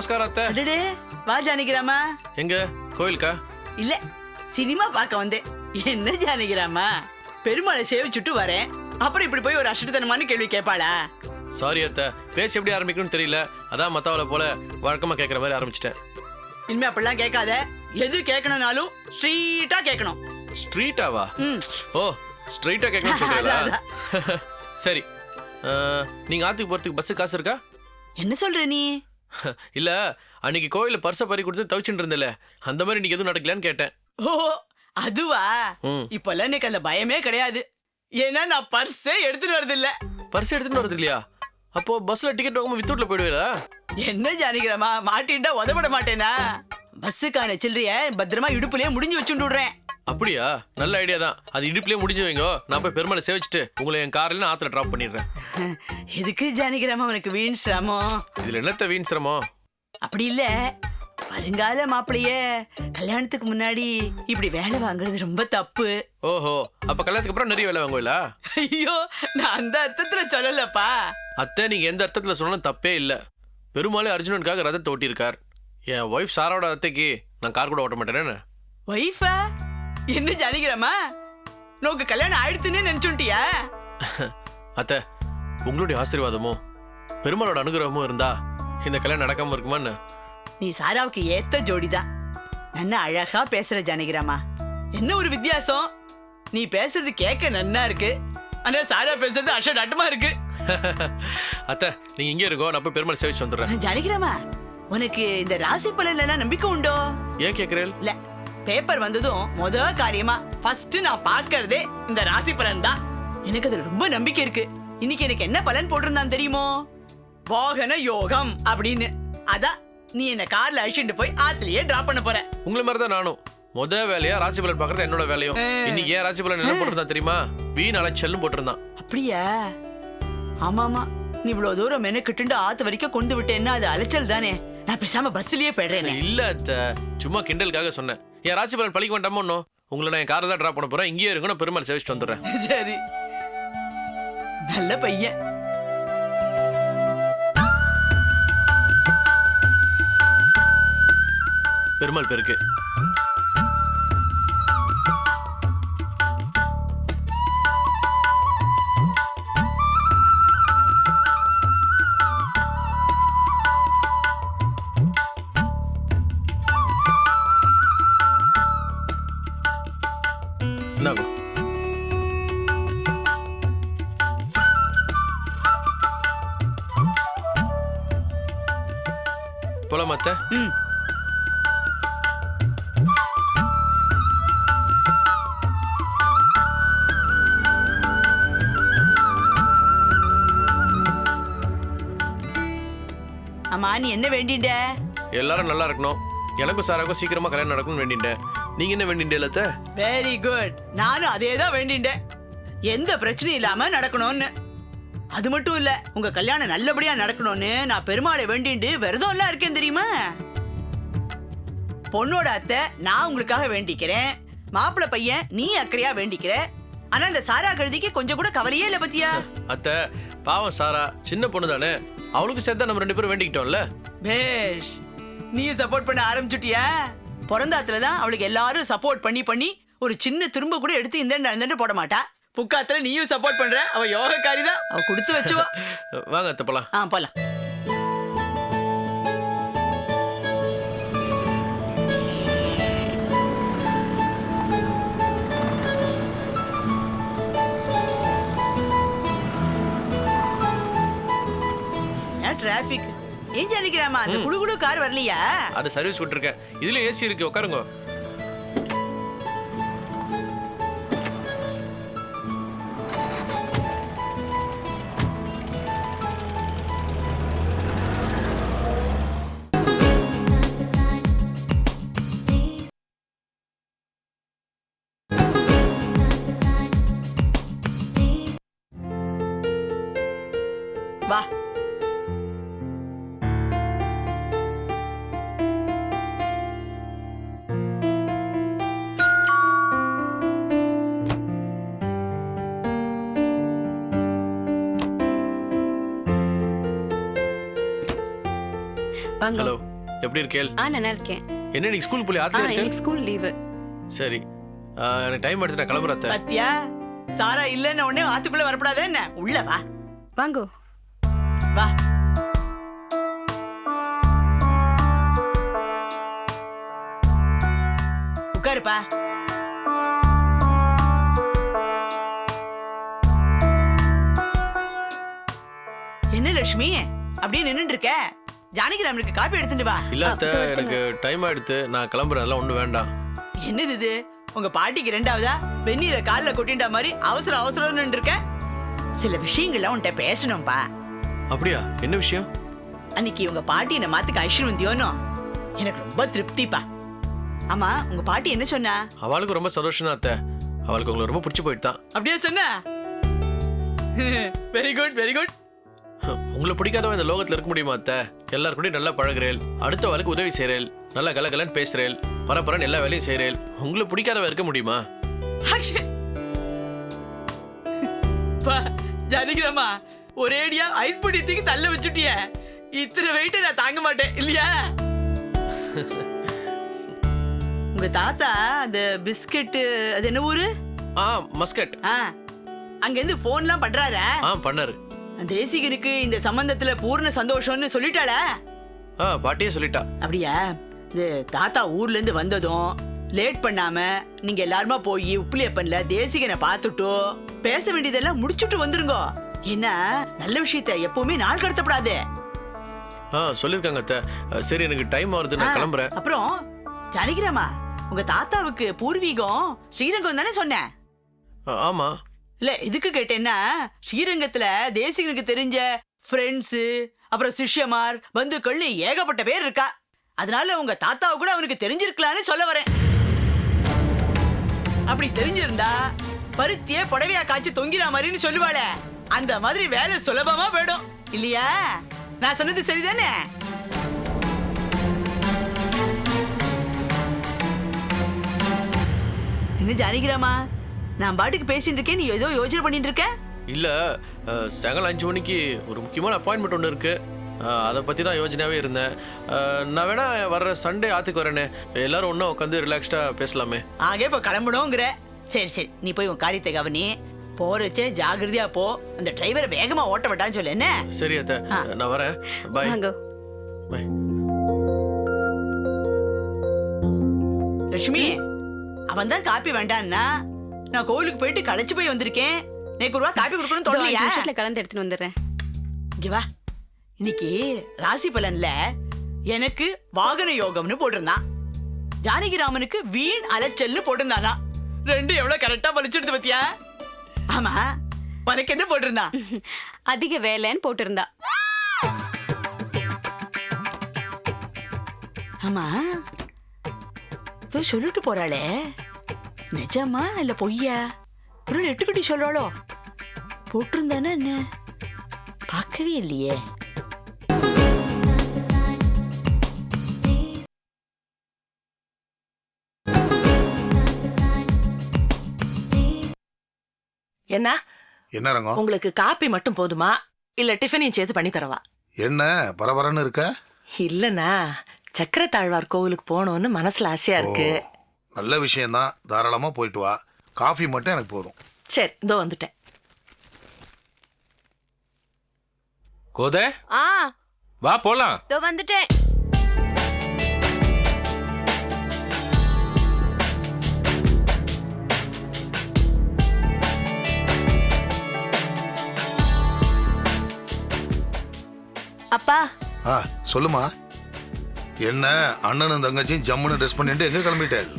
நமஸ்காரம் அத்தை. அடடே வா ஜானகிராமா. எங்க? கோயிலுக்கா? இல்ல சினிமா பார்க்க வந்தேன். என்ன ஜானகிராமா? பெருமாளை சேவிச்சுட்டு வரேன். அப்புறம் இப்படி போய் ஒரு அஷ்டத்தனமான கேள்வி கேட்பாளா? சாரி அத்தை. பேச்சு எப்படி ஆரம்பிக்கணும்னு தெரியல. அதான் மத்தவளை போல வழக்கமா கேட்குற மாதிரி ஆரம்பிச்சிட்டேன். இனிமே அப்படிலாம் கேட்காத. எது கேட்கணும்னாலும் ஸ்ட்ரீட்டா கேட்கணும். ஸ்ட்ரீட்டாவா ம். ஓ ஸ்ட்ரைட்டா கேட்கணும்னு சொல்றீங்களா? அதான், சரி. அஹ், நீங்க ஆத்துக்கு போறதுக்கு பஸ் காசு இருக்கா? என்ன சொல்ற நீ? இல்ல அன்னைக்கு கோயில்ல பர்ஸை பறி கொடுத்து தவிச்சுட்டு இருந்தல அந்த மாதிரி இன்னைக்கு எதுவும் நடக்கலையான்னு கேட்டேன். ஓ அதுவா. இப்பெல்லாம் எனக்கு அந்த பயமே கிடையாது. ஏன்னா நான் பர்ஸே எடுத்துட்டு வரது இல்ல பர்ஸ் எடுத்துட்டு வரது இல்லையா? அப்போ பஸ்ல டிக்கெட் வாங்காம வித்தூட்ல போயிடுவீங்களா என்ன ஜானகிராமா மாட்டின்டா உதப்பட மாட்டேனா? பஸ்ஸுக்கான சில்லறைய பத்திரமா இடுப்புலயே முடிஞ்சு வச்சுட்டு விடுறேன். அப்படியா? நல்ல ஐடியா தான். அது இடுப்புலயே முடிஞ்சு வைங்க நான் போய் பெருமாளை சேவிச்சுட்டு உங்களை என் கார்ல ஆத்துல டிராப் பண்ணிடுறேன். எதுக்கு ஜானகிராமா உனக்கு வீண் சிரமம்? இதுல என்னத்த வீண் சிரமம்? அப்படி இல்ல. வருங்கால மாப்பிளைய கல்யாணத்துக்கு முன்னாடி இப்படி வேலை வாங்குறது ரொம்ப தப்பு. ஓஹோ அப்ப கல்யாணத்துக்கு அப்புறம் நிறைய வேலை வாங்குவீங்களா ஐயோ நான் அந்த அர்த்தத்துல சொல்லலப்பா. அத்தை நீங்க எந்த அர்த்தத்துல சொன்னாலும் தப்பே இல்ல. பெருமாளே அர்ஜுனனுக்காக ரதத்தை ஓட்டியிருக்கார். என் ஒய்ஃப் சாராவோட அத்தைக்கு நான் கார் கூட ஓட்ட மாட்டேனே ஒய்ஃபா என்ன ஜானகிராமா? நோக்கு கல்யாணம் ஆயிடுத்துன்னு நினைச்சுட்டியா அத்தை உங்களுடைய ஆசீர்வாதமும் பெருமாளோட அனுகிரகமும் இருந்தா இந்த கல்யாணம் நடக்காம இருக்குமான்னு. நீ சாராவுக்கு ஏத்த ஜோடிதான். நன்னா அழகா பேசுற ஜானகிராமா. என்ன ஒரு வித்தியாசம்? நீ பேசுறது கேட்க நன்னா இருக்கு. ஆனா சாரா பேசுறது அஷட் அட்டமா இருக்கு. அத்தை நீங்க இங்கே இருக்கோ நான் போய் பெருமாள் சேவிச்சு வந்துடுறேன். ஜானகிராமா உனக்கு இந்த ராசி பலன்ல எல்லாம் நம்பிக்கை உண்டோ? ஏன் கேட்குறேன் இல்ல பேப்பர் வந்ததும் முத காரியமா ஃபர்ஸ்ட் நான் பார்க்கறதே இந்த ராசி பலன் தான் எனக்கு அதுல ரொம்ப நம்பிக்கை இருக்கு. இன்னைக்கு எனக்கு என்ன பலன் போட்டிருந்தான் தெரியுமோ? வாகன யோகம் அப்படின்னு. அதான் நீ என்ன கார்ல அழிச்சுட்டு போய் ஆத்துலயே டிராப் பண்ண போற. உங்களை மாதிரி தான் நானும். முத வேலையா ராசி பலன் பார்க்கறது என்னோட வேலையும். இன்னைக்கு ஏன் ராசி பலன் என்ன போட்டிருந்தான் தெரியுமா? வீண் அலைச்சல்னு போட்டிருந்தான். அப்படியா? ஆமாமா. நீ இவ்வளவு தூரம் மெனக்கிட்டு ஆத்து வரைக்கும் கொண்டு விட்டேன்னா அது அலைச்சல் தானே நான் பேசாம பஸ்லயே போயிடுறேனே. இல்ல அத்தை. சும்மா கிண்டலுக்காக சொன்னேன். என் ராசி பலன் பழிக்க வேண்டாமோ இன்னும்? உங்களை நான் என் காரை தான் ட்ராப் பண்ண போறேன். இங்கேயே இருக்கும் நான் பெருமாள் சேவிச்சுட்டு வந்துடுறேன். சரி. நல்ல பையன். பெருமாள் பேருக்கு. போலாமா அத்தை? ம். ஆமா நீ என்ன வேண்டிட்ட? எல்லாரும் நல்லா இருக்கணும். எனக்கும் சாராக்கும் சீக்கிரமா கல்யாணம் நடக்கணும்னு வேண்டிட்டேன் நீங்க என்ன இல்லத்த வெரி குட் நானும் அதே தான் வேண்டிட்டேன் எந்த பிரச்சனையும் இல்லாம நடக்கணும்னு. அது மட்டும் இல்ல உங்க கல்யாணம் நல்லபடியா நடக்கணும்னு நான் பெருமாளை வேண்டிண்டு விரதம் எல்லாம் இருக்கேன் தெரியுமா? பொண்ணோட அத்தை நான் உங்களுக்காக வேண்டிக்கிறேன். மாப்பிள்ளை பையன் நீ அக்கறையா வேண்டிக்கிற. ஆனா இந்த சாரா கழுதிக்கு கொஞ்சம் கூட கவலையே இல்ல பத்தியா? அத்தை பாவம் சாரா சின்ன பொண்ணு தானே அவளுக்கு சேர்த்தா நம்ம ரெண்டு பேரும் வேண்டிக்கிட்டோம்ல? பேஷ் நீயும் சப்போர்ட் பண்ண ஆரம்பிச்சுட்டியா? பிறந்தாத்துல தான் அவளுக்கு எல்லாரும் சப்போர்ட் பண்ணி பண்ணி ஒரு சின்ன துரும்ப கூட எடுத்து இந்த போட மாட்டா புக்காத்துல நீயும் சப்போர்ட் பண்ற. அவ யோகக்காரி தான். அவ கொடுத்து வச்சுவா. வாங்க அத்தை போலாம். ஆ போலாம். டிராபிக் ஏன் ஜானிக்கிறாமா அந்த குழு குழு கார் வரலையா? அது சர்வீஸ் விட்டுருக்கேன் இதுல ஏசி இருக்கு உட்காருங்க. எப்படி இருக்கேள்? ஆ நல்லா இருக்கேன். என்ன நீ ஸ்கூல் போய் ஆ ஆத்துல எனக்கு ஸ்கூல் லீவு சரி. ஆ, எனக்கு டைம் எடுத்து நான் கிளம்புறேன் அத்தை. பத்தியா? சாரா இல்லைன்ன உடனே ஆத்துக்குள்ள வரப்படாதே என்ன? உள்ள வா. வாங்கோ. வா. உட்காருப்பா. என்ன லட்சுமி? அப்படியே நின்னுட்டு இருக்க? ஜானகிராமனுக்கு காப்பி எடுத்துட்டு வா. இல்ல அத்தை. எனக்கு டைம் ஆயிடுத்து. நான் கிளம்புறேன். அதெல்லாம் ஒன்றும் வேண்டாம். என்னது இது? உங்க பாட்டிக்கு ரெண்டாவதா? வெந்நீரை கால்ல கொட்டிண்டா மாதிரி அவசர அவசரம்னு இருக்க சில விஷயங்கள்லாம் உன்கிட்ட பேசணும்பா. அப்படியா? என்ன விஷயம்? அன்னைக்கு உங்க பாட்டி என்ன மாத்துக்கு ஐஷன் வந்தியோனோ எனக்கு ரொம்ப திருப்திப்பா. ஆமா உங்க பாட்டி என்ன சொன்னா? அவளுக்கு ரொம்ப சந்தோஷம் தான் அத்தை. அவளுக்கு உங்களை ரொம்ப பிடிச்சி போயிட்டு தான் அப்படியே சொன்னா? வெரி குட் வெரி குட் உங்களை பிடிக்காதவன் இந்த லோகத்துல இருக்க முடியுமா அத்தை? எல்லாரும் கூடயும் நல்லா பழகுறேல் அடுத்த வாழ்க்கை உதவி செய்றேல் நல்லா கலகலன்னு பேசுறேல் பரபரன்னு எல்லா வேலையும் செய்றேல் உங்களை பிடிக்காதவ இருக்க முடியுமா? ஜானகிராமா ஒரேடியா ஐஸ் பொடி தூக்கி தள்ள வச்சுட்டிய. இத்தனை வெயிட்ட நான் தாங்க மாட்டேன் இல்லையா? உங்க தாத்தா அந்த பிஸ்கெட் அது என்ன ஊரு? ஆ மஸ்கட். ஆ. அங்க இருந்து போன்லாம் பண்றாரா? ஆ பண்ணாரு. தேசிகனுக்கு இந்த சம்பந்தத்துல பூர்ண சந்தோஷம்னு சொல்லிட்டாளா. ஆ பாட்டியே சொல்லிட்டா. அப்படியா? இது தாத்தா ஊர்ல இருந்து வந்ததும் லேட் பண்ணாம நீங்க எல்லாருமா போய் உப்புலியப்பன்ல தேசிகனை பார்த்துட்டோ பேச வேண்டியதெல்லாம் முடிச்சுட்டு வந்துருங்க. ஏன்னா நல்ல விஷயத்த எப்பவுமே நாள் கடத்தப்படாது. ஆ சொல்லியிருக்காங்க அத்தை. சரி எனக்கு டைம் ஆகுது நான் கிளம்புறேன். அப்புறம் ஜானகிராமா உங்க தாத்தாவுக்கு பூர்வீகம் ஸ்ரீரங்கம் தானே சொன்னேன். ஆமா. இல்ல இதுக்கு கேட்டேன்னா ஸ்ரீரங்கத்துல தேசிகனுக்கு தெரிஞ்ச ஃப்ரெண்ட்ஸு அப்புறம் சிஷ்யமார் பந்துக்கள்னு ஏகப்பட்ட பேர் இருக்கா. அதனால உங்க தாத்தாவை கூட அவனுக்கு தெரிஞ்சிருக்கலாம்னு சொல்ல வரேன். அப்படி தெரிஞ்சிருந்தா பருத்தியே புடவையா காய்ச்சி தொங்கிற மாதிரின்னு சொல்லுவாளே. அந்த மாதிரி வேலை சுலபமா போயிடும். இல்லையா? நான் சொன்னது சரிதானே? என்ன ஜானிக்கிறாமா நான் பாட்டுக்கு பேசிட்டு இருக்கேன். நீ ஏதோ யோசனை பண்ணிட்டு இருக்க? இல்ல சாயங்காலம் அஞ்சு மணிக்கு ஒரு முக்கியமான அப்பாயின்மெண்ட் ஒன்று இருக்கு. அதை பத்தி தான் யோசனையாவே இருந்தேன். நான் வேணா வர்ற சண்டே ஆத்துக்கு வரேனே. எல்லாரும் ஒன்றா உட்காந்து ரிலாக்ஸ்டா பேசலாமே. ஆக இப்ப கிளம்பணுங்கிற சரி சரி. நீ போய் உன் காரியத்தை கவனி. போறச்சே ஜாகிரதையா போ. அந்த டிரைவரை வேகமா ஓட்ட விட்டான்னு சொல்லு என்ன? சரி அத்தை. ஆ. நான் வரேன். பாய் பாய் லட்சுமி அவன் தான் காப்பி வேண்டான்னா? நான் கோவிலுக்கு போயிட்டு களைச்சு போய் வந்திருக்கேன். நேக்கு ஒரு ரூபா காப்பி அஞ்சு தோணலையா? கலந்து எடுத்துட்டு வந்துடுறேன். இங்க வா. இன்னைக்கு ராசி பலன்ல எனக்கு வாகன யோகம்னு போட்டிருந்தான். ஜானகிராமனுக்கு வீண் அலைச்சல்னு போட்டிருந்தானா. ரெண்டு எவ்வளவு கரெக்டா பலிச்சிடுது பத்தியா? ஆமா. உனக்கு என்ன போட்டிருந்தான் அதிக வேலைன்னு போட்டிருந்தா. ஆமா. சொல்லிட்டு போறாளே. நிஜமா இல்ல பொய்யா? ஒரு எட்டுக்கட்டி சொல்றாளோ? போட்டிருந்தானா என்ன? பார்க்கவே இல்லையே. என்ன? என்ன ரங்கம்? உங்களுக்கு காப்பி மட்டும் போதுமா? இல்ல டிஃபனையும் சேர்த்து பண்ணி தரவா? என்ன? பரபரன்னு இருக்க? இல்லண்ணா சக்கர தாழ்வார் கோவிலுக்கு போகணும்னு மனசுல ஆசையா இருக்கு. நல்ல விஷயம்தான் தாராளமா போயிட்டு வா. காஃபி மட்டும் எனக்கு போதும். சரி இதோ வந்துட்டேன். கோதை? ஆ. வா போலாம். இதோ வந்துட்டேன். அப்பா. ஆ சொல்லுமா. என்ன அண்ணனும் தங்கச்சியும் ஜம்முன்னு ட்ரெஸ் பண்ணிட்டு எங்க கிளம்பிட்டேன்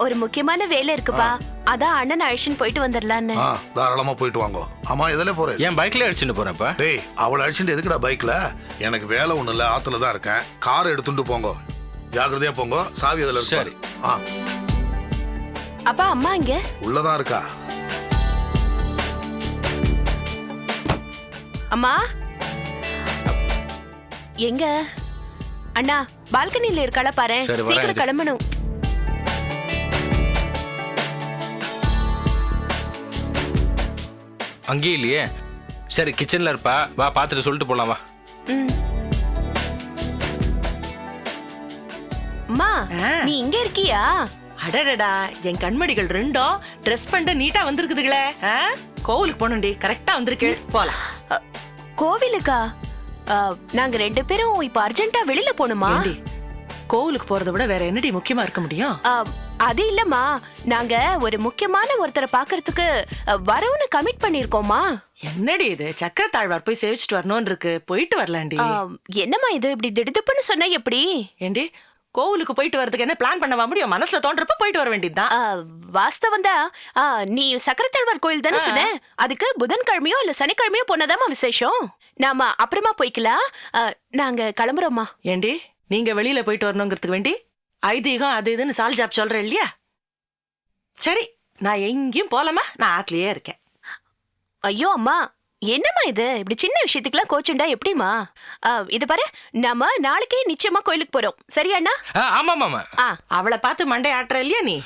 ஒரு முக்கியமான வேலை இருக்குப்பா. அதான் அண்ணன் அழிச்சுன்னு போயிட்டு வந்துடலான்னு. ஆ தாராளமா போயிட்டு வாங்கோ. ஆமா எதுல போறேன் ஏன் பைக்ல அடிச்சுட்டு போறப்ப டேய் அவளை அடிச்சுட்டு எதுக்குடா பைக்ல? எனக்கு வேலை ஒண்ணும் இல்ல ஆத்துல தான் இருக்கேன். கார் எடுத்துட்டு போங்க. ஜாக்கிரதையா போங்க. சாவி அதுல இருக்கு சரி. ஆ. அப்பா அம்மா இங்க உள்ளதான் இருக்கா? அம்மா? எங்க? அண்ணா பால்கனில இருக்காள பாரு. சரி, வரேன். சீக்கிரம் இரு. கிளம்பணும். அங்கேயும் இல்லையே? சரி கிச்சன்ல இருப்பா. வா பார்த்துட்டு சொல்லிட்டு போலாம் வா. ம். அம்மா. நீ இங்க இருக்கியா? அடடடா என் கண்மடிகள் ரெண்டும் ட்ரெஸ் பண்ண நீட்டா வந்திருக்குதுங்களே ஆ? கோவிலுக்கு போகணும்டி கரெக்டா வந்திருக்கு. போலாம். கோவிலுக்கா? நாங்க ரெண்டு பேரும் இப்ப அர்ஜென்ட்டா வெளியில போகணுமா? கோவிலுக்கு போறதை விட வேற என்னடி முக்கியமா இருக்க முடியும்? அ, அது இல்லம்மா. நாங்க ஒரு முக்கியமான ஒருத்தரை பாக்குறதுக்கு வரவுன்னு கமிட் பண்ணிருக்கோமா என்னடி இது? சக்கர தாழ்வார் போய் சேவிச்சுட்டு வரணும்னு இருக்கு போயிட்டு வரலாண்டி. என்னம்மா இது? இப்படி திடுதுப்புன்னு சொன்னா எப்படி? ஏண்டி கோவிலுக்கு போயிட்டு வரதுக்கு என்ன பிளான் பண்ணவா முடியும்? மனசுல தோன்றப்ப போயிட்டு வர வேண்டியதுதான் வாஸ்தவம் தான் நீ சக்கரத்தாழ்வார் கோயில் தானே சொன்ன? அதுக்கு புதன்கிழமையோ இல்ல சனிக்கிழமையோ போனதாமா விசேஷம். நாம அப்புறமா போய்க்கலாம். அ, நாங்க கிளம்புறோம்மா. ஏண்டி நீங்க வெளியில போயிட்டு வரணுங்கிறதுக்கு வேண்டி ஐதீகம் அது இதுன்னு சால் ஜாப் சொல்றேன் இல்லையா? சரி நான் எங்கேயும் போலாமா? நான் ஆட்லயே இருக்கேன். ஐயோ அம்மா என்னம்மா இது? இப்படி சின்ன விஷயத்துக்குலாம் கோச்சுண்டா எப்படிமா இது பாரு நாம நாளைக்கே நிச்சயமா கோயிலுக்கு போறோம். சரியாண்ணா ஆமா ஆமா ஆ. அவளை பார்த்து மண்டை ஆட்டுற இல்லையா நீ?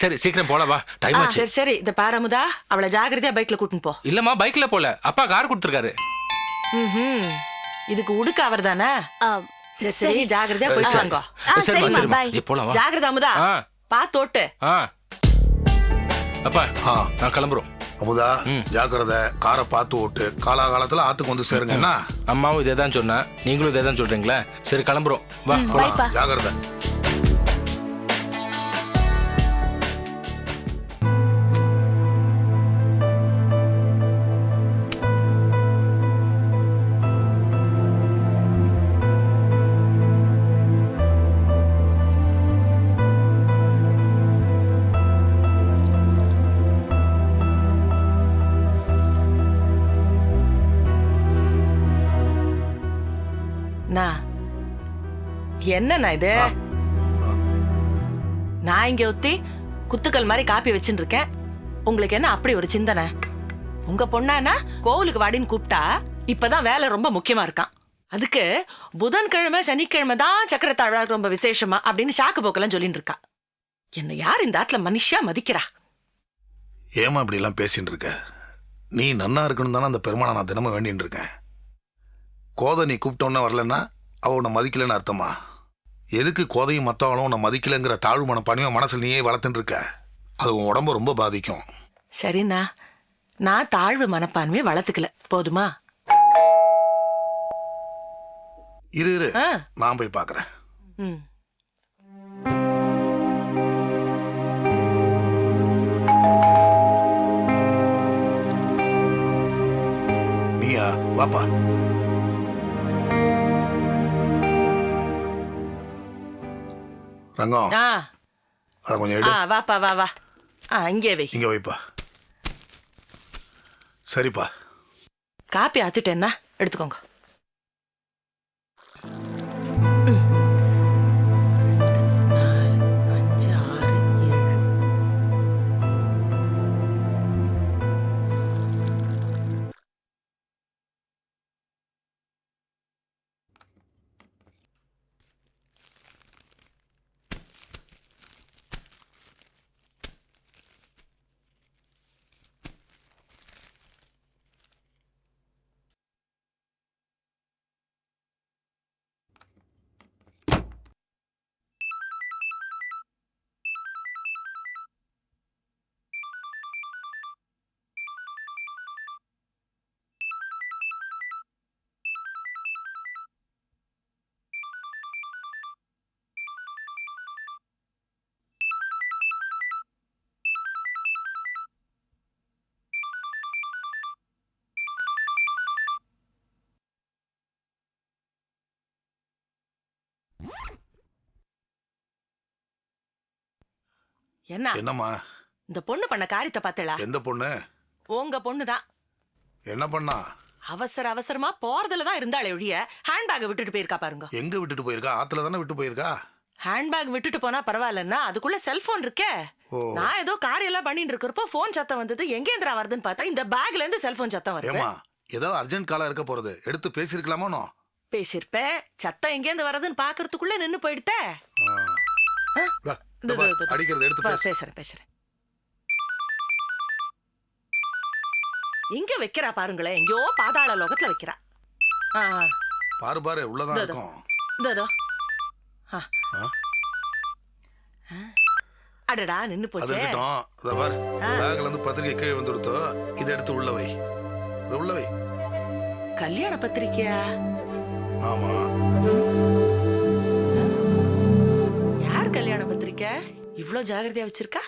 சரி சீக்கிரம் போலாம் வா. டைம் ஆ, ஆச்சு. சரி சரி. இந்த பாரமுதா அவளை ஜாகிரதையா பைக்ல கூட்டின்னு போ. இல்லம்மா பைக்ல போல. அப்பா கார் கொடுத்துருக்காரு. ம்ஹும். இதுக்கு உடுக்க அவர் தானே சரி சரி ஜாகிரதையா போயிட்டு சரி. வாங்க. சரிம்மா. ஏ, போலாம் வா. ஜாகிரதா அமுதா. பாத்தோட்டு அப்பா ஆ. நான் கிளம்புறோம். அமுதா. ஜாக்கிரதை காரை பார்த்து ஓட்டு. காலாகாலத்துல ஆத்துக்கு வந்து சேருங்க என்ன? அம்மாவும் இதே தான் சொன்னா. நீங்களும் இதே தான் சொல்றீங்களா? சரி கிளம்புறோம். வா. ஜாக்கிரதை. நான் என்னண்ணா இது? நான் இங்க ஒத்தி குத்துக்கள் மாதிரி காப்பி வச்சுட்டு இருக்கேன் உங்களுக்கு என்ன அப்படி ஒரு சிந்தனை? உங்க பொண்ணானா கோவிலுக்கு வாடின்னு கூப்பிட்டா இப்பதான் வேலை ரொம்ப முக்கியமா இருக்கான். அதுக்கு புதன்கிழமை சனிக்கிழமை தான் சக்கர தாழ்வார் ரொம்ப விசேஷமா அப்படின்னு சாக்கு போக்கெல்லாம் சொல்லிட்டு இருக்கா என்ன யார் இந்த ஆத்துல மனுஷா மதிக்கிறா? ஏமா இப்படி எல்லாம் பேசிட்டு இருக்க நீ நன்னா இருக்கணும் தானே அந்த பெருமானை நான் தினமும் வேண்டின்னு இருக்கேன் கோதை நீ கூப்பிட்டோன்னே வரலன்னா அவ உன்னை மதிக்கலைன்னு அர்த்தமா? எதுக்கு கோதையும் மற்றவனும் உன்னை மதிக்கலைங்கிற தாழ்வு மனப்பானையும் மனசில் நீயே வளர்த்துட்டு இருக்க? அது உன் உடம்ப ரொம்ப பாதிக்கும். சரிண்ணா. நான் தாழ்வு மனப்பான்மையை வளர்த்துக்கல. போதுமா? இரு இரு. ஆ. நான் போய் பார்க்கறேன் ம். நீயா? வாப்பா. ரங்கம் ஆ. அதை கொஞ்சம் ஆ எடு வாப்பா வா வா. ஆ இங்கே வை. இங்க வைப்பா. சரிப்பா. காப்பி ஆத்துட்டேன்னா எடுத்துக்கோங்க. என்ன? என்னம்மா? இந்த பொண்ணு பண்ண காரியத்தை பார்த்தேளா எந்த பொண்ணு? உங்க பொண்ணு தான் என்ன பண்ணா? அவசர அவசரமா போறதுல தான் இருந்தாளே ஒழிய ஹேண்ட்பேக் விட்டுட்டு போயிருக்கா பாருங்க. எங்க விட்டுட்டு போயிருக்கா? ஆத்துல தானே விட்டு போயிருக்கா? ஹேண்ட்பேக் விட்டுட்டு போனா பரவாயில்லன்னா அதுக்குள்ள செல்போன் இருக்கே. நான் ஏதோ காரியெல்லாம் பண்ணிட்டு இருக்கிறப்போ போன் சத்தம் வந்தது. எங்கேந்திரா வருதுன்னு பார்த்தா இந்த பேக்ல இருந்து செல்போன் சத்தம் வருது. ஏமா ஏதோ அர்ஜென்ட் காலா இருக்க போறது. எடுத்து பேசியிருக்கலாமோ பேசியிருப்பேன். சத்தம் எங்கேருந்து வர்றதுன்னு பாக்குறதுக்குள்ள நின்னு போயிடுத்தே. அடிக்கிறது எடுத்து பேசு. பேசுறேன் பேசுறேன். எங்க வைக்கிறா பாருங்களேன்? எங்கேயோ பாதாள லோகத்துல வைக்கிறா. பாரு பாரு உள்ளதான் இருக்கும். இதோ? அடடா நின்னு போச்சே. இருக்கட்டும். அதை பார் பேக்ல இருந்து பத்திரிக்கை கீழே வந்து கொடுத்தோ இதை எடுத்து உள்ள வை. உள்ள வை. கல்யாண பத்திரிக்கையா? ஆமா. இவ்வளோ ஜாகிரதையாக வச்சுருக்கா வச்சிருக்கா?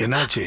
என்னாச்சு?